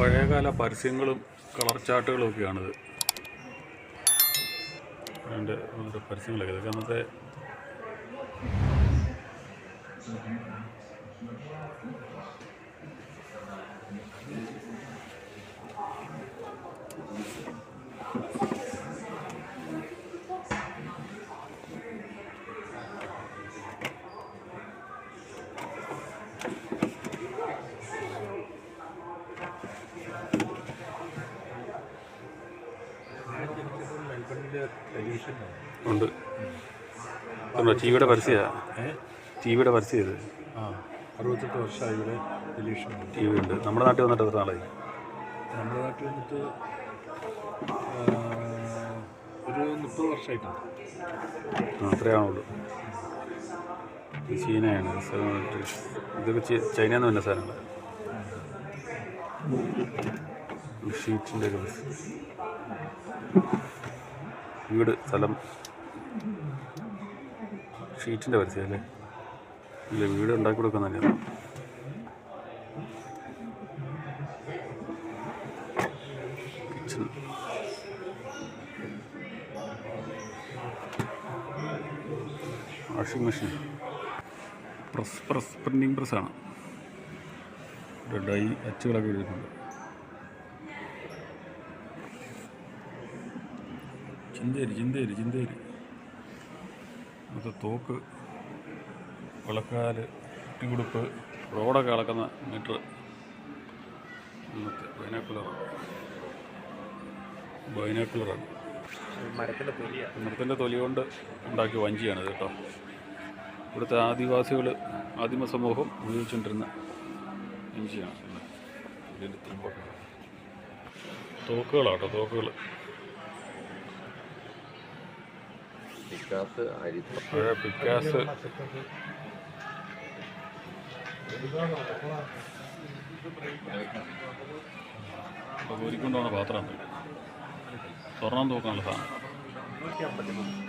പഴയകാല പരസ്യങ്ങളും കളർ ചാർട്ടുകളും ഒക്കെയാണിത്. അതിന്റെ പരസ്യങ്ങളൊക്കെ ഇതൊക്കെ അന്നത്തെ ഉണ്ട്? നമ്മുടെ ടിവിയുടെ പരസ്യമാണ് ടിവിയുടെ പരസ്യം ഇത്. അറുപത്തെട്ട് വർഷമായി ഇവിടെ ടെലിവിഷൻ ഉണ്ട്. ടി വി ഉണ്ട്. നമ്മുടെ നാട്ടിൽ വന്നിട്ട് എത്ര നാളായി? നമ്മുടെ നാട്ടിൽ വന്നിട്ട് ഒരു മുപ്പത് വർഷമായിട്ടുണ്ട്. ആ അത്രയാണുള്ളൂ ഇത് ചീനയാണ്. ഇതൊക്കെ ചൈനയിൽ നിന്ന് തന്നെ സാധനങ്ങൾ ഷീറ്റിന്റെ പരസ്യം. വീട് സ്ഥലം. ഷീറ്റിന്റെ പരസ്യം അല്ലേ? ഇല്ല വീട് ഉണ്ടാക്കി കൊടുക്കാൻ തന്നെയാണ് kitchen washing machine press press printing പ്രസ്സാണ് die അച്ചുകളൊക്കെ എഴുതിയിട്ടുണ്ട് ചിന്തേരി ചിന്തേരി ചിന്തേരി. ഇന്നത്തെ തോക്ക് വിളക്കാൽ കുട്ടികുടുപ്പ് റോഡൊക്കെ അളക്കുന്ന മീറ്റർ. ഇന്നത്തെ ബൈനാക്കുലറാണ് ബൈനാക്കുലറാണ് മരത്തിന്റെ തൊലിയാണ് മരത്തിന്റെ തൊലി കൊണ്ട് ഉണ്ടാക്കിയ വഞ്ചിയാണ് കേട്ടോ. ഇവിടുത്തെ ആദിവാസികൾ ആദിമ സമൂഹം ഉപയോഗിച്ചുകൊണ്ടിരുന്ന വഞ്ചിയാണ് ഇതിന്റെ തുമ്പൊക്കെ തോക്കുകളാട്ടോ തോക്കുകൾ വികാസ് അരിപ്പ പഴയ പിക്കാസ് ഇപ്പോൾ കോരിക്കൊണ്ടാണ് പാത്രം സ്വർണം തൂക്കാനുള്ള സാധനം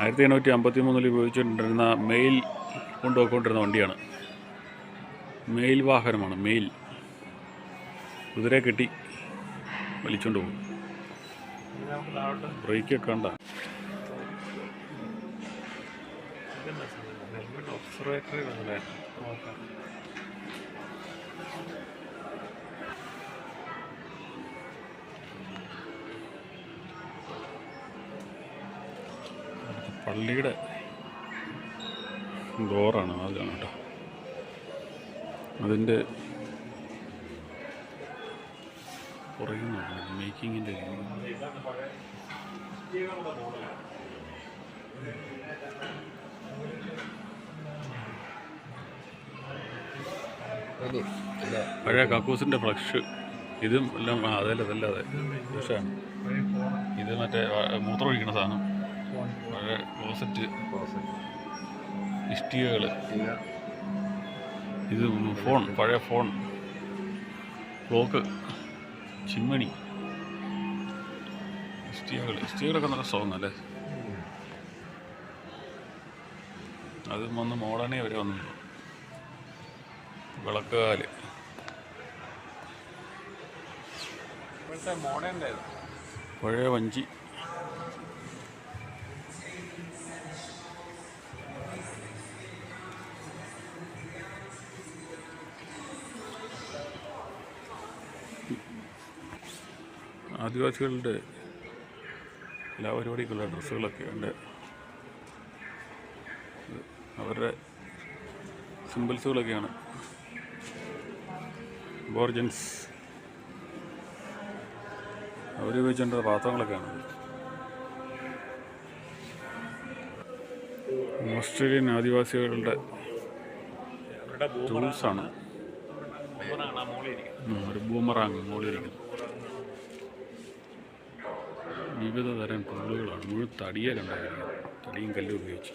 ആയിരത്തി എണ്ണൂറ്റി അമ്പത്തി മൂന്നിൽ ഉപയോഗിച്ചുകൊണ്ടിരുന്ന മെയിൽ കൊണ്ടുപോയിക്കൊണ്ടിരുന്ന വണ്ടിയാണ്. മെയിൽ വാഹനമാണ് മെയിൽ. കുതിരയെ കെട്ടി വലിച്ചുകൊണ്ട് പോകും. ബ്രേക്കൊക്കെ ഉണ്ട ഒബ്സർവേറ്ററി വന്നല്ലേ പള്ളിയുടെ ഡോറാണ് അതാണ് കേട്ടോ. അതിന്റെ കുറയുന്നുണ്ട് മേക്കിങ്ങിന്റെ Thank മേക്കിങ്ങിന്റെ പഴയ കക്കൂസിന്റെ ഫ്ലഷ്. ഇതും എല്ലാം അതല്ല അതല്ല അതെ ഫ്ലഷാണ് ഇത് മറ്റേ മൂത്രം ഒഴിക്കുന്ന സാധനം. പഴയ ക്ലോസറ്റ് ഇഷ്ടികകൾ ഇത് ഫോൺ പഴയ ഫോൺ. ക്ലോക്ക് ചിമ്മണി. ഇഷ്ടികകൾ ഇഷ്ടികളൊക്കെ നല്ല സ്ട്രോങ് അല്ലേ അത് വന്ന് മോഡേണേ വരെ വന്നു. വിളക്കുകാൽ. പഴയ വഞ്ചി. ആദിവാസികളുടെ എല്ലാ പരിപാടിക്കുള്ള ഡ്രസ്സുകളൊക്കെ ഉണ്ട്. അവരുടെ സിമ്പിൾസുകളൊക്കെയാണ്. ബോർജൻസ് അവർ ഉപയോഗിച്ചിട്ടുള്ള പാത്രങ്ങളൊക്കെയാണ് ഓസ്ട്രേലിയൻ ആദിവാസികളുടെ ടൂൾസാണ് ഒരു ബൂമറാങ് മുകളിലിരിക്കുന്നു വിവിധ തരം ടൂളുകളാണ് മുഴുവൻ തടിയാലുണ്ടായിരിക്കുന്നത് തടിയും കല്ലും ഉപയോഗിച്ച്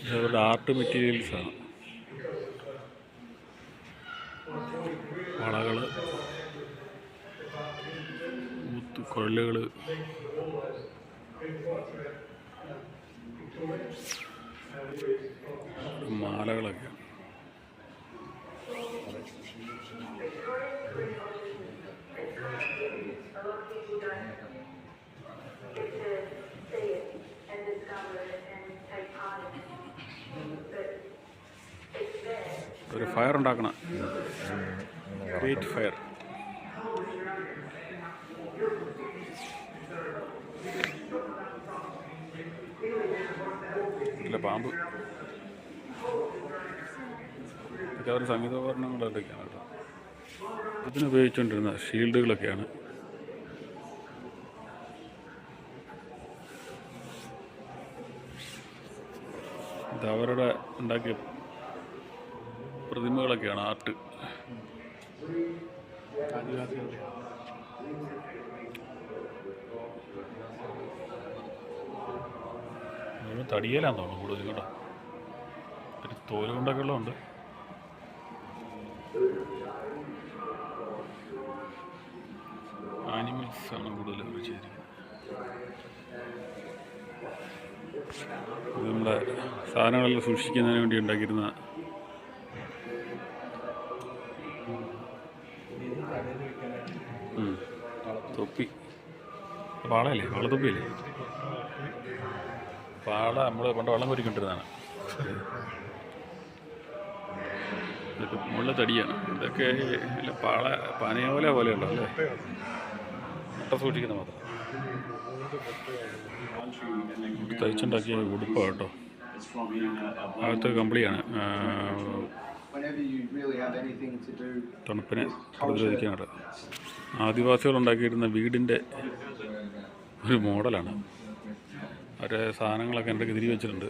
ഇത് അവരുടെ ആർട്ട് മെറ്റീരിയൽസാണ് വളകൾ ഊത്ത് കൊഴലുകൾ മാലകളൊക്കെ. ഒരു ഫയർ ഉണ്ടാക്കണം. ഗ്രേറ്റ് ഫയർ ഇല്ല പാമ്പ്. മിക്കവാറും അവർ സംഗീതോപകരണങ്ങളൊക്കെയാണ് കേട്ടോ. ഇതിനുപയോഗിച്ചുകൊണ്ടിരുന്ന ഷീൽഡുകളൊക്കെയാണ്. ഇത് അവരുടെ ഉണ്ടാക്കിയ പ്രതിമകളൊക്കെയാണ് ആർട്ട്. തടിയേലാന്ന് തോന്നുന്നു കൂടുതൽ കേട്ടോ. ഒരു തോൽ കൊണ്ടൊക്കെ ഉള്ളതുണ്ട്. ആനിമൽസ് ആണ് ചെയ്തിരിക്കുന്നത്. ഇത് നമ്മുടെ സാധനങ്ങളെല്ലാം സൂക്ഷിക്കുന്നതിന് വേണ്ടി ഉണ്ടാക്കിയിരുന്ന പാളയല്ലേ പാളത്തൊപ്പിയല്ലേ പാള നമ്മൾ പണ്ട് വെള്ളം കോരിക്കൊണ്ടിരുന്നതാണ്. ഇതൊക്കെ മുള്ള തടിയാണ്. ഇതൊക്കെ ഇല്ല പാള പനയോല പോലെയുണ്ടോ അല്ലേ? മുട്ട സൂക്ഷിക്കുന്ന മാത്രം. തയ്ച്ചുണ്ടാക്കിയ ഉടുപ്പാണ് കേട്ടോ. അകത്ത് കമ്പിളിയാണ്. തണുപ്പിനെ പ്രതിരോധിക്കാനായിട്ട്. ആദിവാസികൾ ഉണ്ടാക്കിയിരുന്ന വീടിന്റെ ഒരു മോഡലാണ്. മറ്റേ സാധനങ്ങളൊക്കെ എന്റെ തിരി വെച്ചിട്ടുണ്ട്.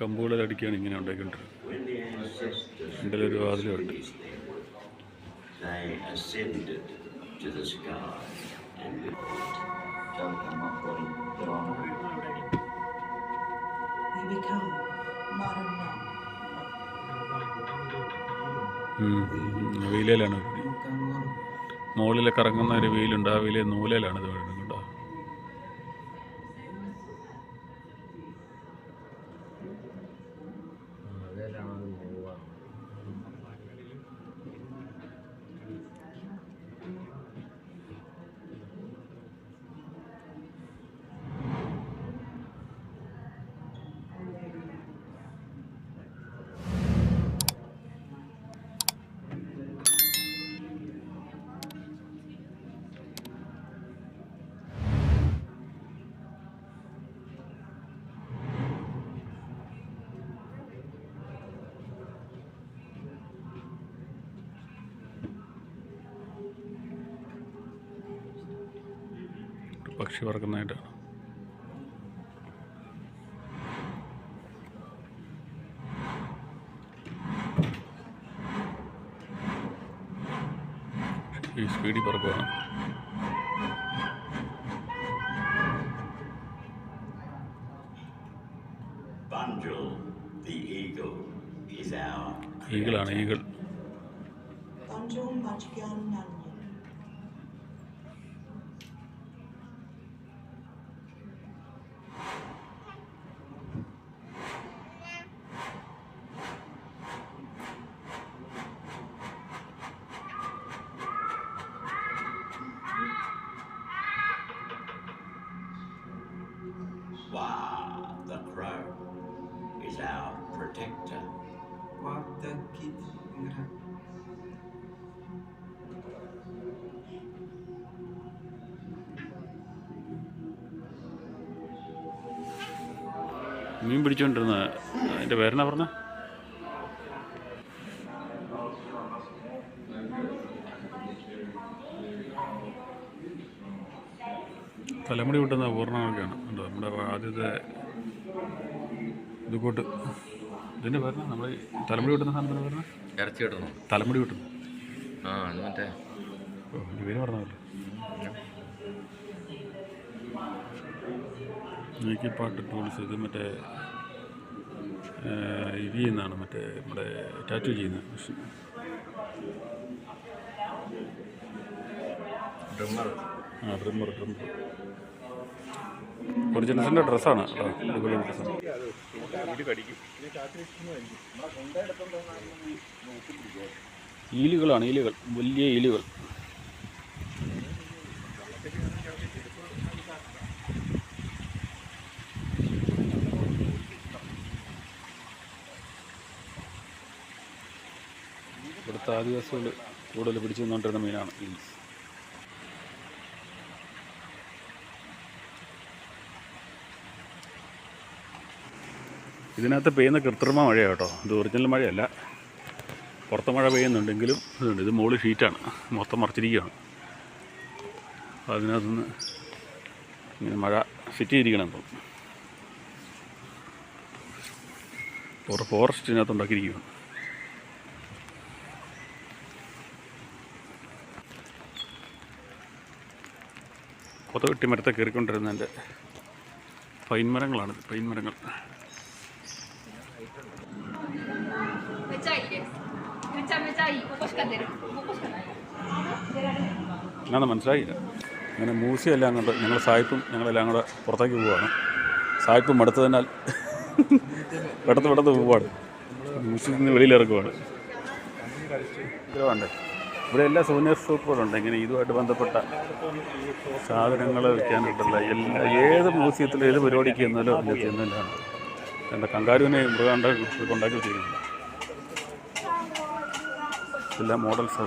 കമ്പുകളിൽ അടിക്കുകയാണ് ഇങ്ങനെ ഉണ്ടാക്കിയിട്ടുണ്ട്. എന്റെ ഒരു വാതിലുണ്ട് they മുകളിൽ കറങ്ങുന്ന ഒരു വെയിലുണ്ട്. ആ വെയിലെ നൂലയിലാണ് ഇത് വീഴുന്നത് പക്ഷി പറക്കുന്നതായിട്ടാണ്. ഈ സ്പീഡിൽ പറക്കുവാണ് ഈഗിളാണ് ഈഗിൾ പഞ്ചവും Majgan Nanyan. The crow, is our protector. മീൻ പിടിച്ചുകൊണ്ടിരുന്ന അതിന്റെ പേരെന്നാ പറഞ്ഞ തലമുടി കിട്ടുന്ന പൂർണമൊക്കെയാണ്. കണ്ടോ നമ്മുടെ ആദ്യത്തെ ഇതുകൂട്ട്. ഇതിന്റെ പേരണ നമ്മൾ തലമുടി കിട്ടുന്ന സാധനത്തിന്റെ പേരണ ഇറച്ചി കിട്ടുന്നു തലമുടി കിട്ടുന്നു. ആ മറ്റേ ഓ എന്റെ പേര് പറഞ്ഞല്ലോ നീക്കിപ്പാട്ട് ടൂൾസ് ഇത് മറ്റേ ഇത് ചെയ്യുന്നതാണ് മറ്റേ നമ്മുടെ ടാറ്റു ചെയ്യുന്ന മെഷീൻ ഡ്രിമ്മർ ട്രിമ്മർ ട്രിമ്മർ ഒറിജിനൽസിന്റെ ഡ്രസ്സാണ് ഈലുകളാണ് ഈലുകൾ. വലിയ ഈലുകൾ. ഇവിടുത്തെ ആദിവാസികൾ കൂടുതൽ പിടിച്ചു നിന്നുകൊണ്ടിരുന്ന മീനാണ് ഈൽസ്. ഇതിനകത്ത് പെയ്യുന്ന കൃത്രിമ മഴയാണ് കേട്ടോ. ഇത് ഒറിജിനൽ മഴയല്ല. പുറത്ത് മഴ പെയ്യുന്നുണ്ടെങ്കിലും ഇതുണ്ട്. ഇത് മുകളിൽ ഷീറ്റാണ് മൊത്തം മറച്ചിരിക്കുകയാണ്. അപ്പോൾ അതിനകത്തുനിന്ന് ഇങ്ങനെ മഴ ഫിറ്റ് ചെയ്തിരിക്കണം തോന്നുന്നു ഒരു ഫോറസ്റ്റ് ഇതിനകത്ത് ഉണ്ടാക്കിയിരിക്കുകയാണ്. കൊത വെട്ടി മരത്തെ കയറിക്കൊണ്ടിരുന്നതിന്റെ പൈൻ മരങ്ങളാണിത് പൈൻ മരങ്ങൾ ゃいいです。めちゃめちゃいい。ここしか出る。ここしかない。出られない。 ഞാനത് മനസ്സിലായില്ല അങ്ങനെ മൂസി എല്ലാം കൊണ്ട് ഞങ്ങൾ സായിപ്പും ഞങ്ങളെല്ലാം കൂടെ പുറത്തേക്ക് പോവുകയാണ് സായിപ്പും മടുത്തതിനാൽ പെട്ടെന്ന് പെട്ടെന്ന് പോവുകയാണ് മൂസിൽ നിന്ന് വെളിയിലിറക്കുവാണ് ഇത് വേണ്ടേ ഇവിടെ എല്ലാ സൂനിയർ ഷോപ്പുകളുണ്ട് ഇങ്ങനെ ഇതുമായിട്ട് ബന്ധപ്പെട്ട സാധനങ്ങൾ വിൽക്കാനായിട്ടുള്ള എല്ലാ ഏത് മ്യൂസിയത്തിലും ഏത് പരിപാടിക്ക് ചെന്നാലും അതിൽ ചെന്നാലാണ് എൻ്റെ കങ്കാരുവിനെ മൃഗാണ്ട ഉണ്ടാക്കി വെച്ചിരിക്കുന്നത് എല്ലാ മോഡൽസ്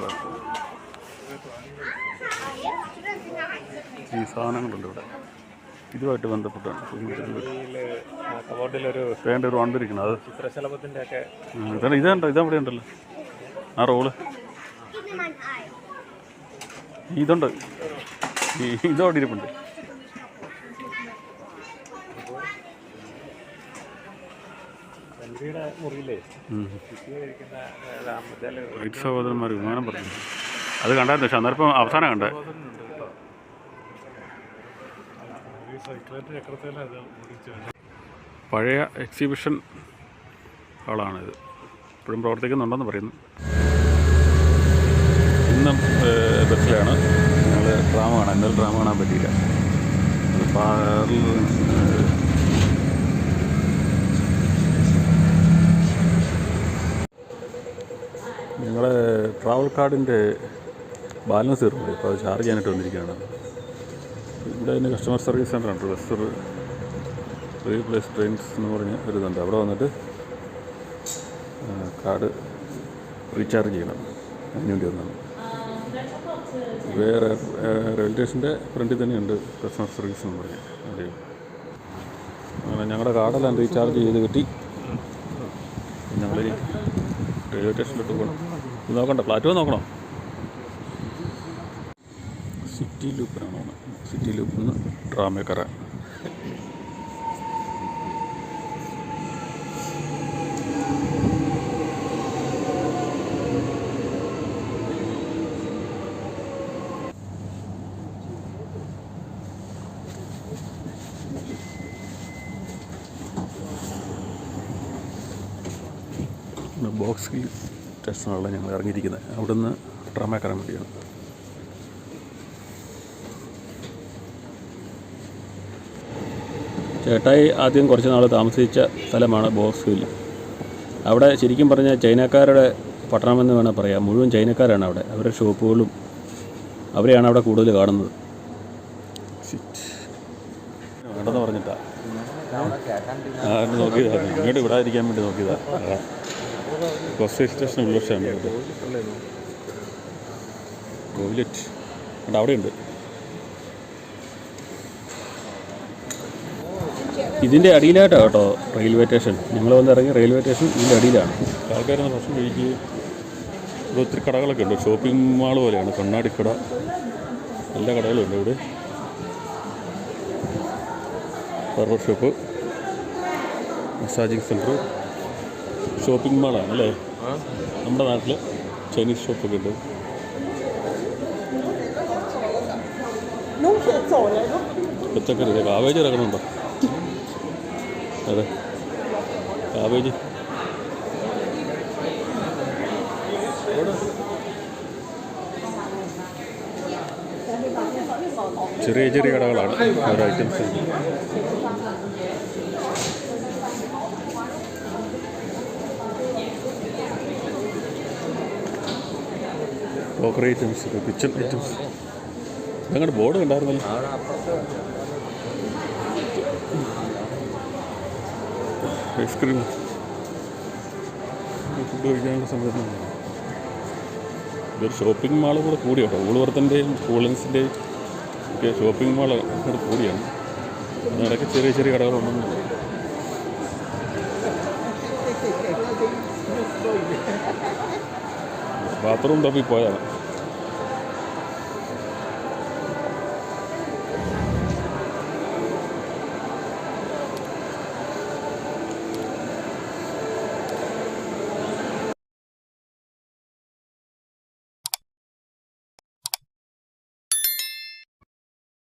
ഈ സാധനങ്ങളുണ്ട് ഇവിടെ. ഇതുമായിട്ട് ബന്ധപ്പെട്ടാണ് വേണ്ട ഒരു വണ്ടിരിക്കണം അത് ഇതാണ് ഇതുണ്ടോ ഇതവിടെ ഉണ്ടല്ലോ. ആ റോൾ. ഇതുണ്ട്. ഈ ഇതവിടെ ഇരിപ്പുണ്ട്. വൈറ്റ് സഹോദരന്മാർ വിമാനം പറഞ്ഞു. അത് കണ്ടായിരുന്നു പക്ഷെ അന്നേരം അവസാനം കണ്ടേ. പഴയ എക്സിബിഷൻ ഹാളാണിത്. ഇപ്പോഴും പ്രവർത്തിക്കുന്നുണ്ടെന്ന് പറയുന്നു. ഇന്നും ബസ്സിലാണ്. ഞങ്ങൾ ഡ്രാമ കാണാൻ ഇന്നലെ ഡ്രാമ കാണാൻ പറ്റിയില്ല. ഞങ്ങളെ ട്രാവൽ കാർഡിന്റെ ബാലൻസ് തീർന്നു അപ്പോൾ അത് ചാർജ് ചെയ്യാനായിട്ട് വന്നിരിക്കുകയാണ്. ഇവിടെ തന്നെ കസ്റ്റമർ സർവീസ് സെന്റർ ഉണ്ട് ബസ് റീപ്ലേസ് ട്രെയിൻസ് എന്ന് പറഞ്ഞ ഒരു ഇതുണ്ട്. അവിടെ വന്നിട്ട് കാർഡ് റീചാർജ് ചെയ്യണം. അതിനുവേണ്ടി വന്നാണ് വേറെ റെയിൽവേ സ്റ്റേഷന്റെ ഫ്രണ്ടിൽ തന്നെയുണ്ട് കസ്റ്റമർ സർവീസ് എന്ന് പറഞ്ഞ്. അതെ. അങ്ങനെ ഞങ്ങളുടെ കാർഡെല്ലാം റീചാർജ് ചെയ്ത് കിട്ടി. ഞങ്ങൾ റെയിൽവേ സ്റ്റേഷനിലോട്ട് പോകണം നോക്കണ്ട പ്ലാറ്റോ നോക്കണോ? സിറ്റി ലൂപ്പിനാണോ സിറ്റി ലൂപ്പിൽ നിന്ന് ഡ്രാമേക്കര ബോക്സ് സ്റ്റേഷനിലാണ് ഞങ്ങൾ ഇറങ്ങിയിരിക്കുന്നത്. അവിടുന്ന് കയറാൻ വേണ്ടിയാണ്. ചേട്ടായി ആദ്യം കുറച്ച് നാൾ താമസിച്ച സ്ഥലമാണ് ബോക്സ് ഹിൽ അവിടെ ശരിക്കും പറഞ്ഞാൽ ചൈനക്കാരുടെ പട്ടണമെന്ന് വേണമെങ്കിൽ പറയാം. മുഴുവൻ ചൈനക്കാരാണ് അവിടെ. അവരുടെ ഷോപ്പുകളും അവരെയാണ് അവിടെ കൂടുതൽ കാണുന്നത്. വേണ്ടെന്ന് പറഞ്ഞിട്ടാ. നോക്കിയതാണ് ഇങ്ങോട്ട് വിടാതിരിക്കാൻ വേണ്ടി നോക്കിയതാ. ബസ് ഉള്ളക്ഷാണ് ഇത് ടോയ്ലറ്റ് ഉണ്ട്. അവിടെയുണ്ട്. ഇതിന്റെ അടിയിലായിട്ടാണ് കേട്ടോ റെയിൽവേ സ്റ്റേഷൻ. ഞങ്ങൾ വന്ന് ഇറങ്ങി റെയിൽവേ സ്റ്റേഷൻ ഇതിന്റെ അടിയിലാണ്. ആൾക്കാർ ഭക്ഷണം കഴിക്കുകയും ഇവിടെ ഒത്തിരി കടകളൊക്കെ ഉണ്ട്. ഷോപ്പിംഗ് മാൾ പോലെയാണ്. കണ്ണാടിക്കട എല്ലാ കടകളും ഉണ്ട് ഇവിടെ. Barber shop massaging centre shopping മാളാണ് അല്ലേ? നമ്മുടെ നാട്ടിൽ ചൈനീസ് ഷോപ്പൊക്കെ ഉണ്ട്. പച്ചക്കറി കാവേജ് ഇറങ്ങണുണ്ടോ അതെ. കാവേജ് ചെറിയ ചെറിയ കടകളാണ് ഓരോ items crockery items kitchen items ഞങ്ങളുടെ ബോർഡ് കണ്ടായിരുന്നല്ലോ. ഐസ്ക്രീം ഫുഡ് കഴിക്കാനുള്ള സംവിധാനം. ഇതൊരു ഷോപ്പിംഗ് മാൾ കൂടെ കൂടി കേട്ടോ ഊളുവർത്തന്റെയും കൂളൻസിന്റെയും ഒക്കെ ഷോപ്പിംഗ് മാൾ കൂടെ കൂടിയാണ്. അതിനിടയ്ക്ക് ചെറിയ ചെറിയ കടകളുണ്ടെന്ന് ബാത്റൂം തപ്പി പോയതാണ്.